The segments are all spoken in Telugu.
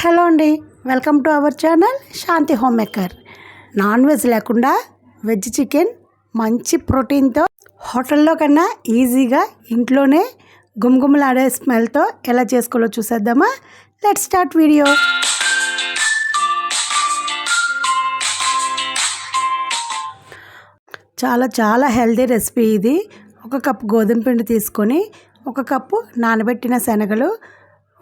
హలో అండి welcome to our channel Shanti home maker non veg లేకుండా వెజ్ చికెన్ మంచి ప్రోటీన్తో హోటల్లో కన్నా ఈజీగా ఇంట్లోనే గుమగుమలాడే స్మెల్తో ఎలా చేసుకోవాలో చూసేద్దామా? లెట్ స్టార్ట్ వీడియో చాలా చాలా హెల్దీ రెసిపీ ఇది. ఒక కప్పు గోధుమ పిండి తీసుకొని ఒక కప్పు నానబెట్టిన శనగలు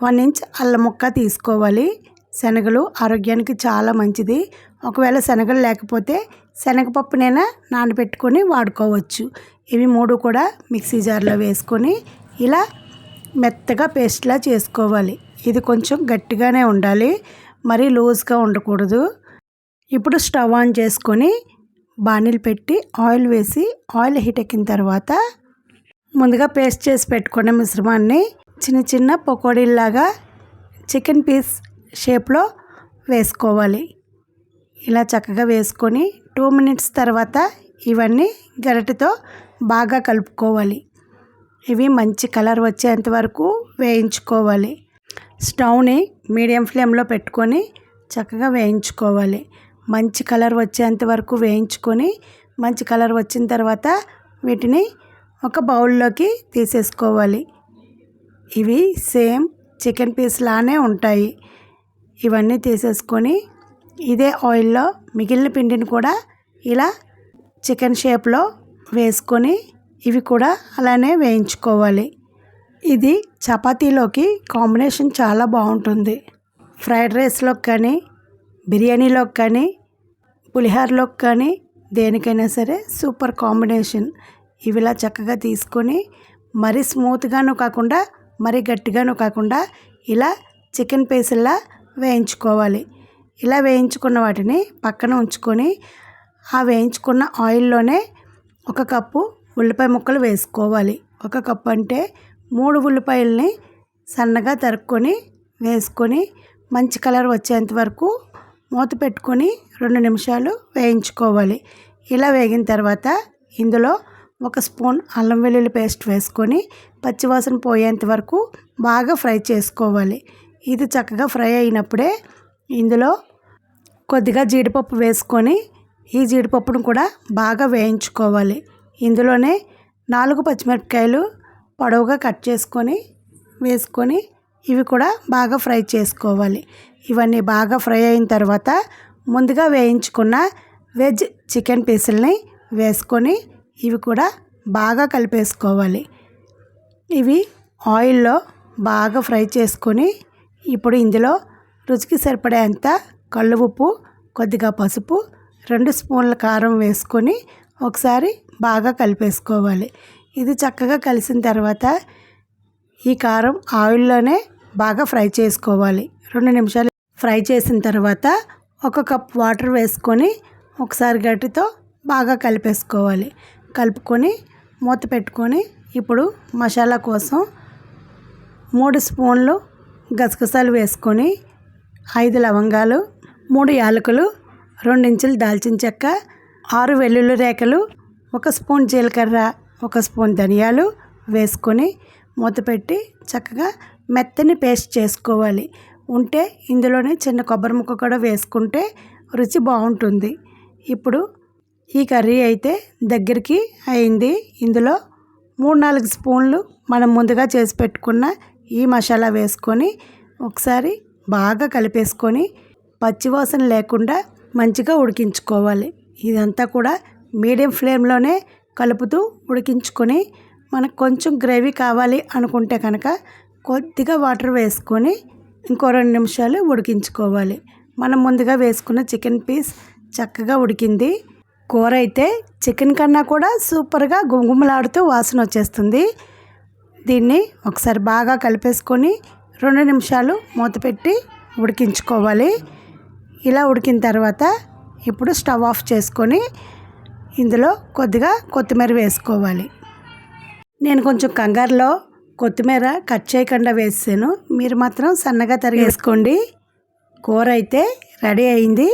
వన్ ఇంచ్ అల్లం ముక్క తీసుకోవాలి. శనగలు ఆరోగ్యానికి చాలా మంచిది. ఒకవేళ శనగలు లేకపోతే శనగపప్పునైనా నానబెట్టుకొని వాడుకోవచ్చు. ఇవి మూడు కూడా మిక్సీ జార్లో వేసుకొని ఇలా మెత్తగా పేస్ట్లా చేసుకోవాలి. ఇది కొంచెం గట్టిగానే ఉండాలి. మరీ లూజ్గా ఉండకూడదు. ఇప్పుడు స్టవ్ ఆన్ చేసుకొని బాణీలు పెట్టి ఆయిల్ వేసి ఆయిల్ హీట్ ఎక్కిన తర్వాత ముందుగా పేస్ట్ చేసి పెట్టుకున్న మిశ్రమాన్ని చిన్న చిన్న పకోడీలాగా చికెన్ పీస్ షేప్లో వేసుకోవాలి. ఇలా చక్కగా వేసుకొని టూ మినిట్స్ తర్వాత ఇవన్నీ గరిటెతో బాగా కలుపుకోవాలి. ఇవి మంచి కలర్ వచ్చేంత వరకు వేయించుకోవాలి. స్టవ్ని మీడియం ఫ్లేమ్లో పెట్టుకొని చక్కగా వేయించుకోవాలి. మంచి కలర్ వచ్చేంత వరకు వేయించుకొని మంచి కలర్ వచ్చిన తర్వాత వీటిని ఒక బౌల్లోకి తీసేసుకోవాలి. ఇవి సేమ్ చికెన్ పీస్ లానే ఉంటాయి. ఇవన్నీ తీసేసుకొని ఇదే ఆయిల్లో మిగిలిన పిండిని కూడా ఇలా చికెన్ షేప్లో వేసుకొని ఇవి కూడా అలానే వేయించుకోవాలి. ఇది చపాతీలోకి కాంబినేషన్ చాలా బాగుంటుంది. ఫ్రైడ్ రైస్లోకి కానీ బిర్యానీలోకి కానీ పులిహోరలోకి కానీ దేనికైనా సరే సూపర్ కాంబినేషన్. ఇవిలా చక్కగా తీసుకొని మరీ స్మూత్గాను కాకుండా మరీ గట్టిగాను కాకుండా ఇలా చికెన్ పీసుల్లా వేయించుకోవాలి. ఇలా వేయించుకున్న వాటిని పక్కన ఉంచుకొని ఆ వేయించుకున్న ఆయిల్లోనే ఒక కప్పు ఉల్లిపాయ ముక్కలు వేసుకోవాలి. ఒక కప్పు అంటే మూడు ఉల్లిపాయల్ని సన్నగా తరుక్కొని వేసుకొని మంచి కలర్ వచ్చేంత వరకు మూత పెట్టుకొని రెండు నిమిషాలు వేయించుకోవాలి. ఇలా వేగిన తర్వాత ఇందులో ఒక స్పూన్ అల్లం వెల్లుల్లి పేస్ట్ వేసుకొని పచ్చివాసన పోయేంత వరకు బాగా ఫ్రై చేసుకోవాలి. ఇది చక్కగా ఫ్రై అయినప్పుడే ఇందులో కొద్దిగా జీడిపప్పు వేసుకొని ఈ జీడిపప్పును కూడా బాగా వేయించుకోవాలి. ఇందులోనే నాలుగు పచ్చిమిరపకాయలు పొడవుగా కట్ చేసుకొని వేసుకొని ఇవి కూడా బాగా ఫ్రై చేసుకోవాలి. ఇవన్నీ బాగా ఫ్రై అయిన తర్వాత ముందుగా వేయించుకున్న వెజ్ చికెన్ పీసుల్ని వేసుకొని ఇవి కూడా బాగా కలిపేసుకోవాలి. ఇవి ఆయిల్లో బాగా ఫ్రై చేసుకొని ఇప్పుడు ఇందులో రుచికి సరిపడేంత కళ్ళు ఉప్పు కొద్దిగా పసుపు రెండు స్పూన్ల కారం వేసుకొని ఒకసారి బాగా కలిపేసుకోవాలి. ఇది చక్కగా కలిసిన తర్వాత ఈ కారం ఆయిల్లోనే బాగా ఫ్రై చేసుకోవాలి. రెండు నిమిషాలు ఫ్రై చేసిన తర్వాత ఒక కప్ వాటర్ వేసుకొని ఒకసారి గట్టితో బాగా కలిపేసుకోవాలి. కలుపుకొని మూత పెట్టుకొని ఇప్పుడు మసాలా కోసం మూడు స్పూన్లు గసగసాలు వేసుకొని ఐదు లవంగాలు మూడు యాలకులు రెండించులు దాల్చిన చెక్క ఆరు వెల్లుల్లి రేఖలు ఒక స్పూన్ జీలకర్ర ఒక స్పూన్ ధనియాలు వేసుకొని మూత పెట్టి చక్కగా మెత్తని పేస్ట్ చేసుకోవాలి. ఉంటే ఇందులోనే చిన్న కొబ్బరి ముక్క కూడా వేసుకుంటే రుచి బాగుంటుంది. ఇప్పుడు ఈ కర్రీ అయితే దగ్గరికి అయింది. ఇందులో మూడు నాలుగు స్పూన్లు మనం ముందుగా చేసి పెట్టుకున్న ఈ మసాలా వేసుకొని ఒకసారి బాగా కలిపేసుకొని పచ్చివాసన లేకుండా మంచిగా ఉడికించుకోవాలి. ఇదంతా కూడా మీడియం ఫ్లేమ్లోనే కలుపుతూ ఉడికించుకొని మనకు కొంచెం గ్రేవీ కావాలి అనుకుంటే కనుక కొద్దిగా వాటర్ వేసుకొని ఇంకో రెండు నిమిషాలు ఉడికించుకోవాలి. మనం ముందుగా వేసుకున్న చికెన్ పీస్ చక్కగా ఉడికింది. కూర అయితే చికెన్ కన్నా కూడా సూపర్గా గుమగుమలాడుతూ వాసన వచ్చేస్తుంది. దీన్ని ఒకసారి బాగా కలిపేసుకొని రెండు నిమిషాలు మూత పెట్టి ఉడికించుకోవాలి. ఇలా ఉడికిన తర్వాత ఇప్పుడు స్టవ్ ఆఫ్ చేసుకొని ఇందులో కొద్దిగా కొత్తిమీర వేసుకోవాలి. నేను కొంచెం కంగారులో కొత్తిమీర కట్ చేయకుండా వేసాను. మీరు మాత్రం సన్నగా తరిగేసుకోండి. కూర అయితే రెడీ అయింది.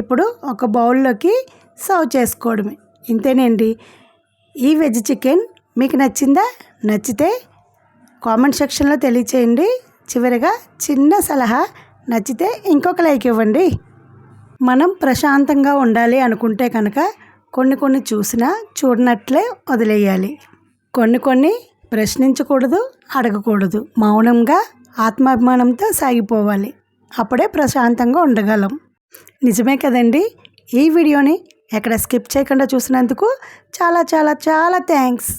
ఇప్పుడు ఒక బౌల్లోకి సర్వ్ చేసుకోవడమే. ఇంతేనండి. ఈ వెజ్ చికెన్ మీకు నచ్చిందా? నచ్చితే కామెంట్ సెక్షన్లో తెలియచేయండి. చివరిగా చిన్న సలహా నచ్చితే ఇంకొక లైక్ ఇవ్వండి. మనం ప్రశాంతంగా ఉండాలి అనుకుంటే కనుక కొన్ని కొన్ని చూసినా చూడనట్లే వదిలేయాలి. కొన్ని కొన్ని ప్రశ్నించకూడదు అడగకూడదు. మౌనంగా ఆత్మాభిమానంతో సాగిపోవాలి. అప్పుడే ప్రశాంతంగా ఉండగలం. నిజమే కదండి. ఈ వీడియోని ఎక్కడ స్కిప్ చేయకుండా చూసినందుకు చాలా చాలా చాలా థ్యాంక్స్.